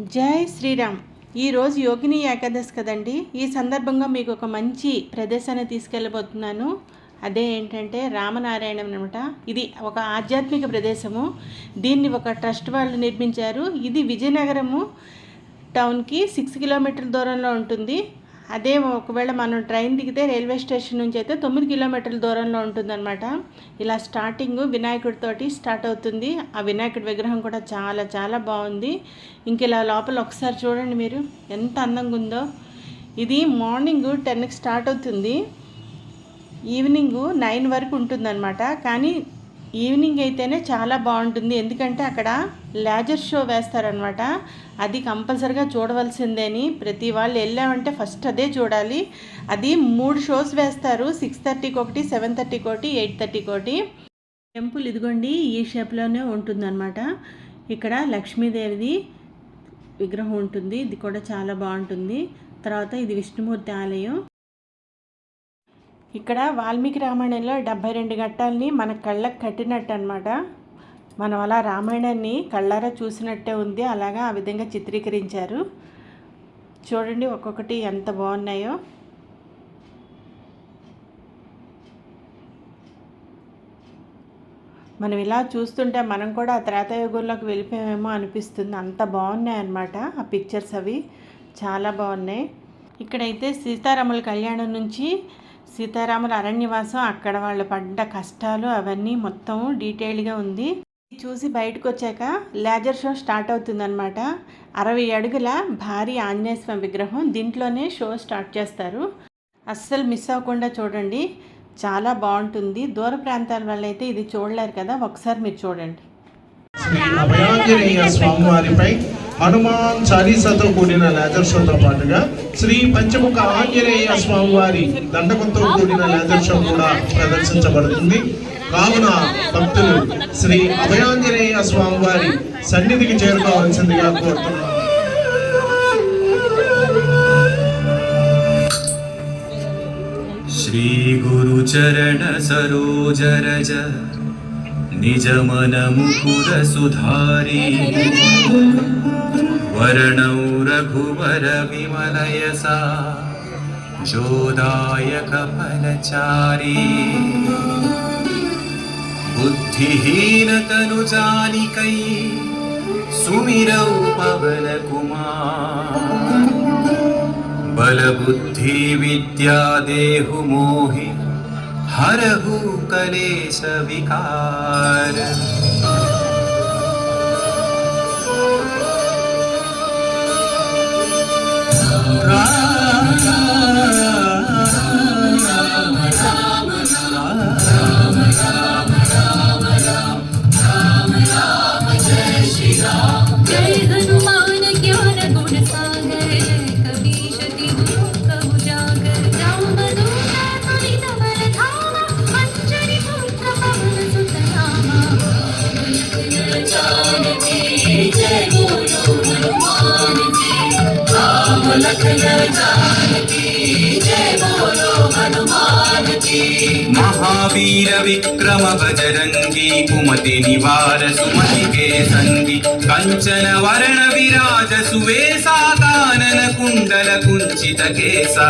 జై శ్రీరామ్. ఈరోజు యోగిని ఏకాదశి కదండి. ఈ సందర్భంగా మీకు ఒక మంచి ప్రదేశాన్ని తీసుకెళ్ళబోతున్నాను. అదే ఏంటంటే రామనారాయణం అనమాట ఇది ఒక ఆధ్యాత్మిక ప్రదేశము. దీన్ని ఒక ట్రస్ట్ వాళ్ళు నిర్మించారు. ఇది విజయనగరము టౌన్కి సిక్స్ కిలోమీటర్ల దూరంలో ఉంటుంది. అదే ఒకవేళ మనం ట్రైన్ దిగితే రైల్వే స్టేషన్ నుంచి అయితే తొమ్మిది కిలోమీటర్ల దూరంలో ఉంటుందన్నమాట. ఇలా స్టార్టింగ్ వినాయకుడితోటి స్టార్ట్ అవుతుంది. ఆ వినాయకుడి విగ్రహం కూడా చాలా చాలా బాగుంది. ఇంక ఇలా లోపల ఒకసారి చూడండి మీరు ఎంత అందంగా ఉందో. ఇది మార్నింగ్ టెన్కి స్టార్ట్ అవుతుంది. ఈవినింగ్ నైన్ వరకు ఉంటుందన్నమాట. కానీ ఈవినింగ్ అయితేనే చాలా బాగుంటుంది. ఎందుకంటే అక్కడ లేజర్ షో వేస్తారనమాట అది కంపల్సరిగా చూడవలసిందే అని ప్రతి వాళ్ళు వెళ్ళామంటే ఫస్ట్ అదే చూడాలి. అది మూడు షోస్ వేస్తారు. సిక్స్ థర్టీకి ఒకటి సెవెన్ థర్టీకి ఒకటి ఎయిట్ థర్టీకి ఒకటి. టెంపుల్ ఇదిగోండి ఈ షేప్లోనే ఉంటుందన్నమాట. ఇక్కడ లక్ష్మీదేవిది విగ్రహం ఉంటుంది. ఇది కూడా చాలా బాగుంటుంది. తర్వాత ఇది విష్ణుమూర్తి ఆలయం. ఇక్కడ వాల్మీకి రామాయణంలో డెబ్బై రెండు ఘట్టాలని మన కళ్ళకు కట్టినట్టు అనమాట మనం అలా రామాయణాన్ని కళ్ళారా చూసినట్టే ఉంది. అలాగా ఆ విధంగా చిత్రీకరించారు. చూడండి ఒక్కొక్కటి ఎంత బాగున్నాయో. మనం ఇలా చూస్తుంటే మనం కూడా ఆ త్రేతాయుగంలోకి వెళ్ళిపోయామేమో అనిపిస్తుంది. అంత బాగున్నాయి అన్నమాట ఆ పిక్చర్స్ అవి. చాలా బాగున్నాయి. ఇక్కడైతే సీతారాముల కళ్యాణం నుంచి సీతారాముల అరణ్యవాసం అక్కడ వాళ్ళు పడ్డ కష్టాలు అవన్నీ మొత్తం డీటెయిల్గా ఉంది. చూసి బయటకు వచ్చాక లేజర్ షో స్టార్ట్ అవుతుందన్నమాట. అరవై అడుగుల భారీ ఆంజనేయ స్వామి విగ్రహం దీంట్లోనే షో స్టార్ట్ చేస్తారు. అస్సలు మిస్ అవ్వకుండా చూడండి. చాలా బాగుంటుంది. దూర ప్రాంతాల వాళ్ళు అయితే ఇది చూడలేరు కదా. ఒకసారి మీరు చూడండి. శ్రీ అభయాంజనేయ స్వామివారిపై హనుమాన్ చాలీసాతో కూడిన లేజర్ షోతో పాటుగా శ్రీ పంచముఖ ఆంజనేయ స్వామివారి దండకంతో కూడిన లేజర్ షో కూడా ప్రదర్శించబడుతుంది కావున భక్తులు శ్రీ అభయాంజనేయ స్వామివారి సన్నిధికి చేరుకోవాల్సిందిగా కోరుతున్నాం श्रीगुरुचरण निजमनं पुरसुधारी वर्णौ रघुवरविमलयसा जोदायकफलचारी। बुद्धिहीनतनुजानिकै सुमिरौ पवनकुमार बलबुद्धिविद्या देहुमोहि हरहु कले सविकार राम राम राम महावीर विक्रम बजरंगी कुमति निवार सुमति के संगी कंचन वरण विराज सुवेसा कानन कुंडल कुंचित केसा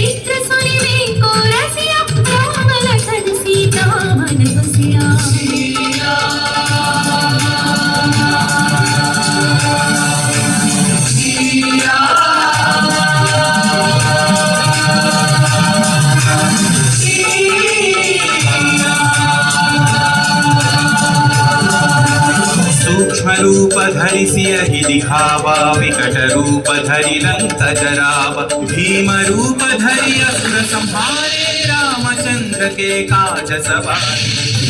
दिखावा विकट रूप धरि लंक जराव भीम रूप धरि असुर संहारे रामचंद्र के काज सवारे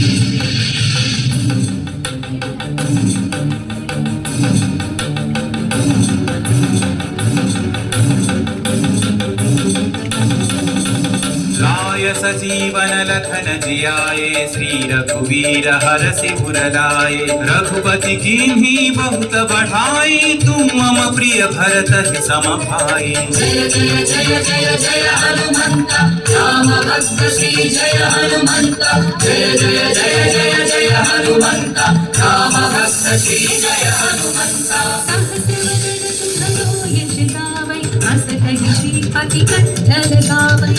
जियाए श्री रघुवीर हर सिर लाए। रघुपति की बहुत बढ़ाई तुम मम प्रिय भरत ही सम भाई। जय जय जय जय जय हनुमन्त राम भक्त श्री जय हनुमन्त जय जय जय जय जय हनुमन्त राम भक्त श्री जय हनुमन्त श्रीपति कंठल गावै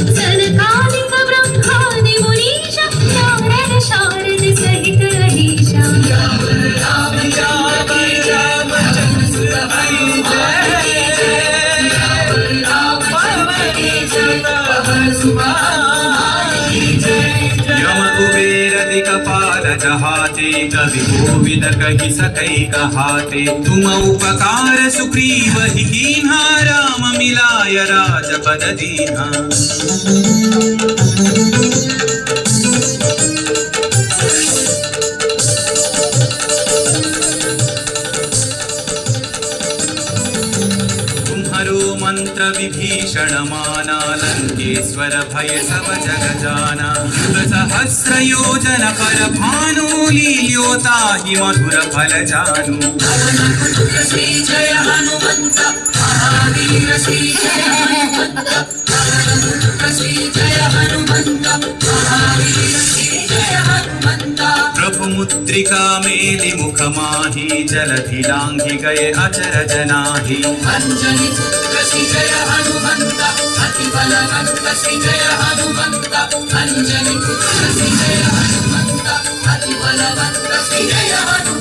सकै कहाते तुम उपकार सुग्रीव ही राम मिलाय राजपद दीन्हा मन्त्रविभीषणमानालङ्केश्वरभय सव जगजाना युगसहस्रयोजन परभानो लील्योता हि मधुरफलजानु श्रीजय हनुमन्त महावीर श्रीजय हनुमन्त। मुद्रिका मेलि मुख माही जलधि लांघि गए अचर जनाही। पुत्र श्री जय हनुमन्त, अति पुत्र श्री जय हनुमन्त।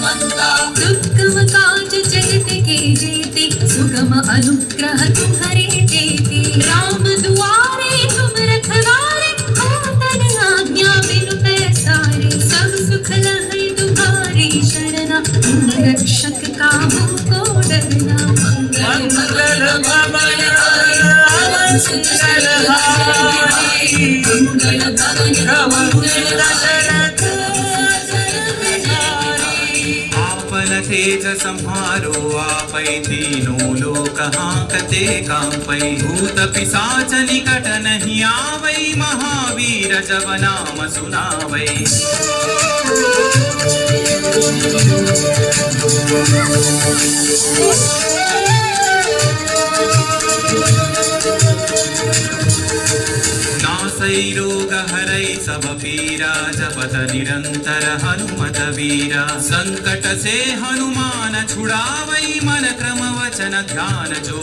तेज संहारो आपै तीनों लोक हांकते कांपै भूत पिशाच निकट नहीं आवै महावीर जब नाम सुनावै नासै रोग हरै सब पीरा जपत निरंतर हनुमत वीरा संकट से हनुमान छुड़ावै मन क्रम वचन ध्यान जो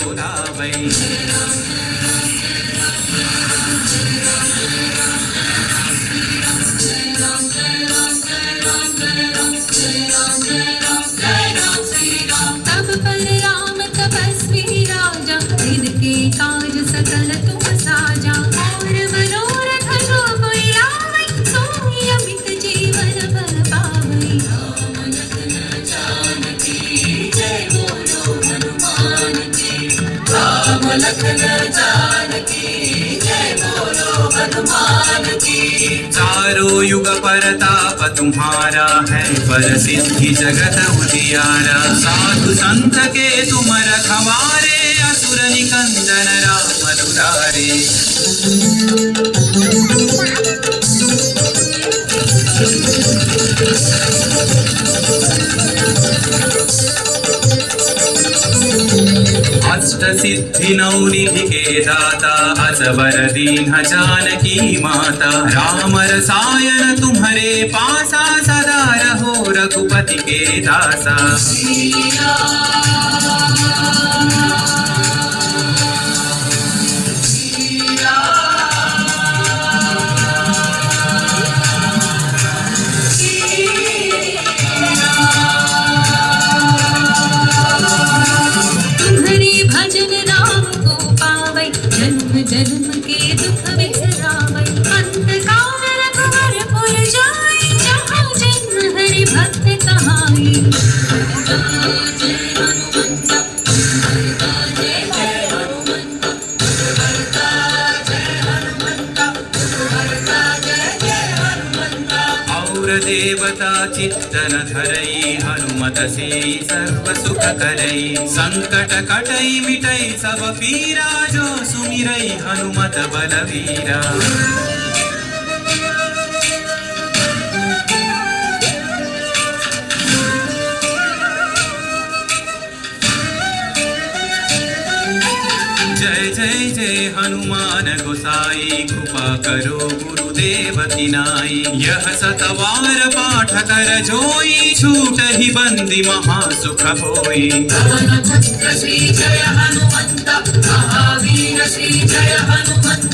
चारों युग परताप तुम्हारा है पर सिद्धि जगत उजियारा। साधु संत के तुम रखवारे असुर निकंदन राम दुलारे अष्ट सिद्धि नौ निधि के दाता असवर दीन जानकी माता। राम रसायन तुम्हारे पासा सदा रहो रघुपति के दासा। हनुमत से सर्व सुख करई संकट कटई मिटई सब पीरा जो सुमिरई हनुमत बलवीरा जय जय जय, हनुमान गोसाई, कृपा करो गुरुदेव नाई। यह सतवार पाठ कर जोई, छूट ही बंदी महा सुख होई जय हनुमंत, महावीर जय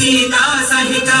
लखन सीता सहिता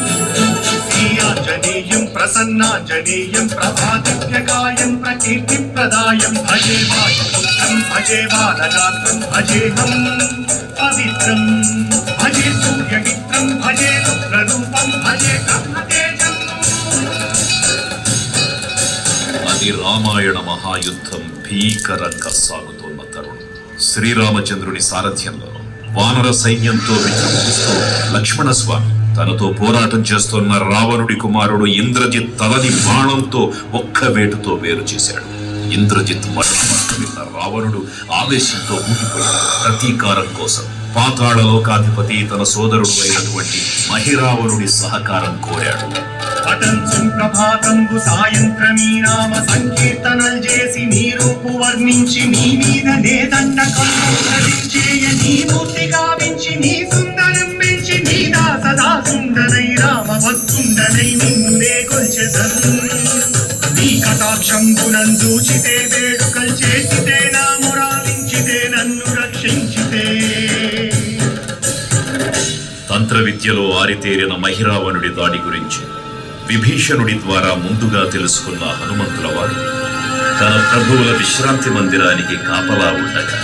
శ్రీయాഞ്జనేయం ప్రసన్నాంజనేయం ప్రభాదిత్యకాయం ప్రకీర్తిప్రదాయం భజే వాయుపుత్రం భజే బాలగాత్రం భజేహం పవిత్రం. భజే సూర్యమిత్రం భజే రుద్రరూపం భజే బ్రహ్మతేజం. అది రామాయణ మహాయుద్ధం భీకరంగా సాగుతోన్న తరుణం. శ్రీరామచంద్రుని సారథ్యంలో వానర సైన్యంతో విజృంభిస్తూ లక్ష్మణస్వామి తనతో పోరాటం చేస్తున్న రావణుడి కుమారుడు ఇంద్రజిత్ తలని బాణంతో ఒక్క వేటుతో వేరు చేశాడు. ఇంద్రజిత్ మరణ రావణుడు ఆవేశంతో ఊగిపోయాడు. ప్రతీకారం కోసం పాతాళ లోకాధిపతి తన సోదరుడు అయినటువంటి మహిరావణుడి సహకారం కోరాడు. పటంచు ప్రభాతంబు సాయంత్రమీ నామ సంకీర్తనలు చేసి నీ రూపు వర్ణించి నీ మీద నేదండ నీ మూర్తి గావించి నీ సుందర దాస రామ భక్తుండనై నిన్నే కొల్చెదను నీ కటాక్షంబునం చితే వేడుకలు చేసితే నా మురాలించితే నన్ను రక్షించితే. తంత్ర విద్యలో ఆరితేరిన మహిరావణుడి దాడి గురించి విభీషణుడి ద్వారా ముందుగా తెలుసుకున్న హనుమంతుల వారు తన ప్రభువుల విశ్రాంతి మందిరానికి కాపలా ఉండగా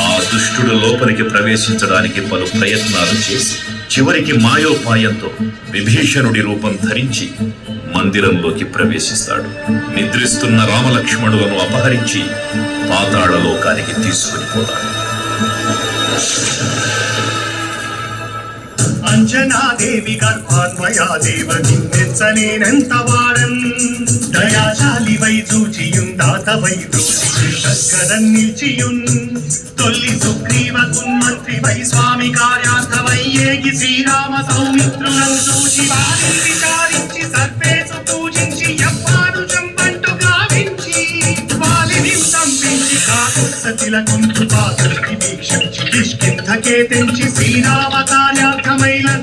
ఆ దుష్టుడు లోపలికి ప్రవేశించడానికి పలు ప్రయత్నాలు చేసి చివరికి మాయోపాయంతో విభీషణుడి రూపం ధరించి మందిరంలోకి ప్రవేశిస్తాడు. నిద్రిస్తున్న రామలక్ష్మణులను అపహరించి పాతాళలోకానికి తీసుకుని పోతాడు. అంజనాదేవి గర్భాన్వయా దేవ నిన్నెచ్చనేనెంత వాడన్. దయాశాలి వై చూచియున్ దాతవై దోషికరన్ నిలిచియున్. తొల్లి సుగ్రీవ కున్మంత్రి వై స్వామి కార్యార్థమై ఏగి శ్రీరామ సౌమిత్రులను చూచి వారిని విచారించి సర్వేసు పూజించి ఎవ్వారు చంపంటు గావించి వాలిని సంపించి కాకుల కుంటు పాదృష్టి వీక్షించి కిష్కింధకే తెంచి శ్రీరామతా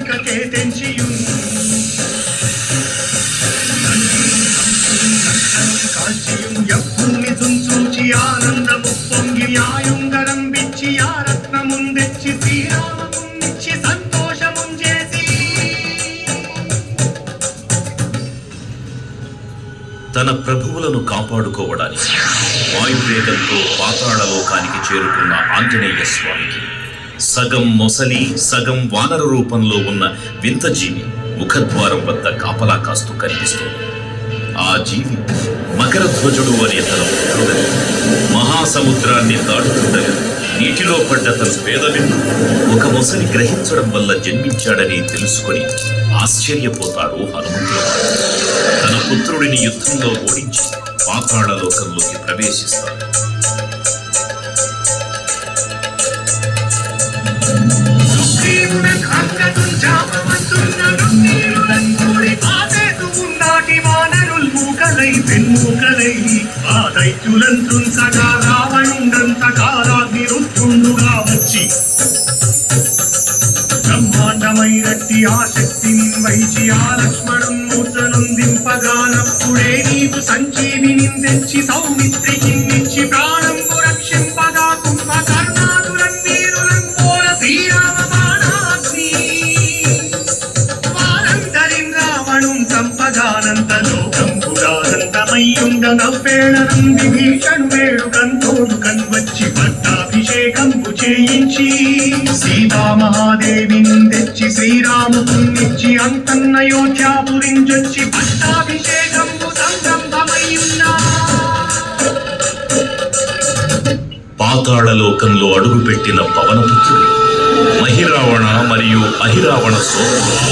శ్రీరామ కార్యార్థమై లంకకే తెంచియున్ కాల్చియున్ యవ్వుని ఆయుంగరం విచ్చి ఆ రత్నముందెచ్చి శ్రీరామముందిచ్చి సంతోషముం చేసి తన ప్రభువులను కాపాడుకోవడానికి వాయువేగంతో పాతాళలోకానికి చేరుకున్న ఆంజనేయ స్వామికి సగం మొసలి సగం వానర రూపంలో ఉన్న వింత జీవి ముఖద్వారం వద్ద కాపలా కాస్తూ కనిపిస్తుంది. ఆ జీవి మకర ధ్వజుడు అనే తన పుత్రుడని మహాసముద్రాన్ని దాటుతుండగా నీటిలో పడ్డ తన పేదవిను ఒక మొసలి గ్రహించడం వల్ల జన్మించాడని తెలుసుకొని ఆశ్చర్యపోతాడు హనుమంతుడు. తన పుత్రుడిని యుద్ధంలో ఓడించి పాపాడలోకంలోకి ప్రవేశిస్తాడు. తుంచగా రావణుండంతకాలాగ్ని రుత్తుండుగా వచ్చి బ్రహ్మాండమైనట్టి ఆ శక్తిని వైచి ఆ లక్ష్మణున్ మూర్చనుందింపగానప్పుడే నీకు సంజీవిని తెచ్చి సౌమిత్రికి ఇచ్చి ప్రా పురానందమయ్యుండ నవ్వేళనం విభీషణు వేడుకన్ తోడుకన్ వచ్చి పట్టాభిషేకంపు చేయించి సీతామహాదేవిని తెచ్చి శ్రీరామునిచ్చి అంతన్నయోధ్యాపురించొచ్చి పట్టాభిషేకంపు సంరంభమయ్యున్నా పాతాళలోకంలో అడుగుపెట్టిన పవనపుత్రుడు మహిరావణ మరియు అహిరావణ సోదరుడు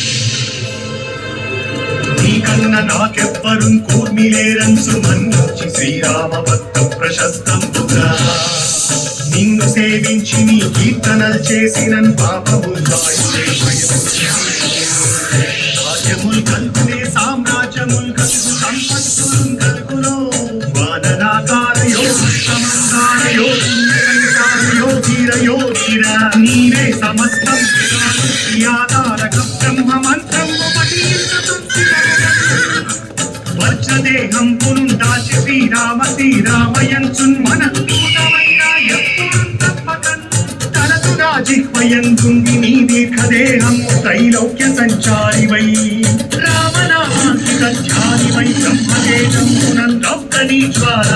నీకన్న నాకెవ్వరు కూర్మిలేరంచు మన్నించి శ్రీరామ భక్తం ప్రశస్తం నిన్ను సేవించి నీ కీర్తనలు చేసిన పాపము రాజ్యములు కల్పునే సామ్రాజ్యములు కలుగు సంపత్తులు కలుగులో. వానరాకారయో సమంగారయో పుణ్యకంకారయో ధీరయో ధీర నీవే సమస్తం. యాతారక బ్రహ్మ మంత్రము వజ్రదేహం పునుందాచి శ్రీరామ శ్రీరామయంచున్ మన దూతమైన ఎప్పుడు తప్పకన్. తలతుడా జిహ్వయంతుంది నీ దీర్ఘదేహం త్రైలోక్య సంచారివై రామనామాంకిత ధ్యానివై బ్రహ్మదేశం పునర్లౌకనీ జ్వాల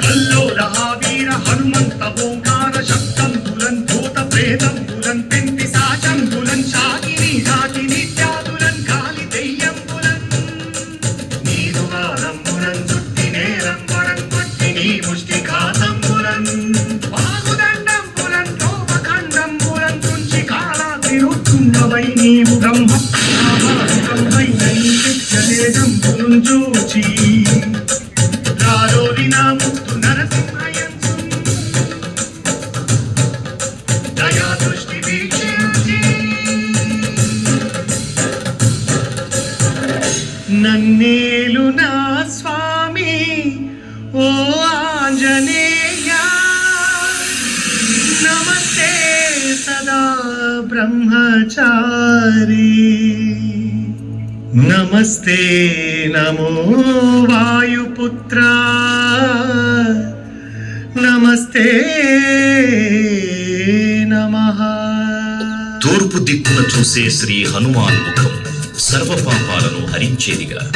కల్లోల వీర హనుమంత ఓంకార ब्रह्म నమస్తే నమః. తూర్పు దిక్కున చూసే శ్రీ హనుమాన్ ముఖం సర్వ పాపాలను హరించేదిగా.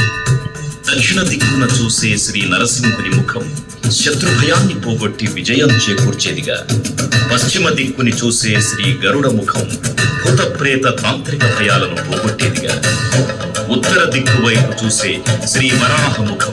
దక్షిణ దిక్కున చూసే శ్రీ నరసింహుని ముఖం శత్రుభయాన్ని పోగొట్టి విజయం చేకూర్చేదిగా. పశ్చిమ దిక్కుని చూసే శ్రీ గరుడ ముఖం భూతప్రేత తాంత్రిక భయాలను పోగొట్టేదిగా. ఉత్తర దిక్కు వైపు చూసే శ్రీ వరాహ ముఖం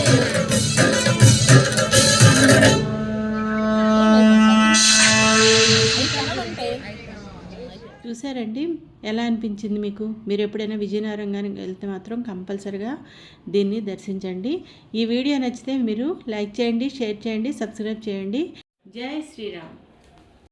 చూసారండి? ఎలా అనిపించింది మీకు? మీరు ఎప్పుడైనా విజయనగరంగానికి వెళ్తే మాత్రం కంపల్సరిగా దీన్ని దర్శించండి. ఈ వీడియో నచ్చితే మీరు లైక్ చేయండి షేర్ చేయండి సబ్స్క్రైబ్ చేయండి. జై శ్రీరామ్.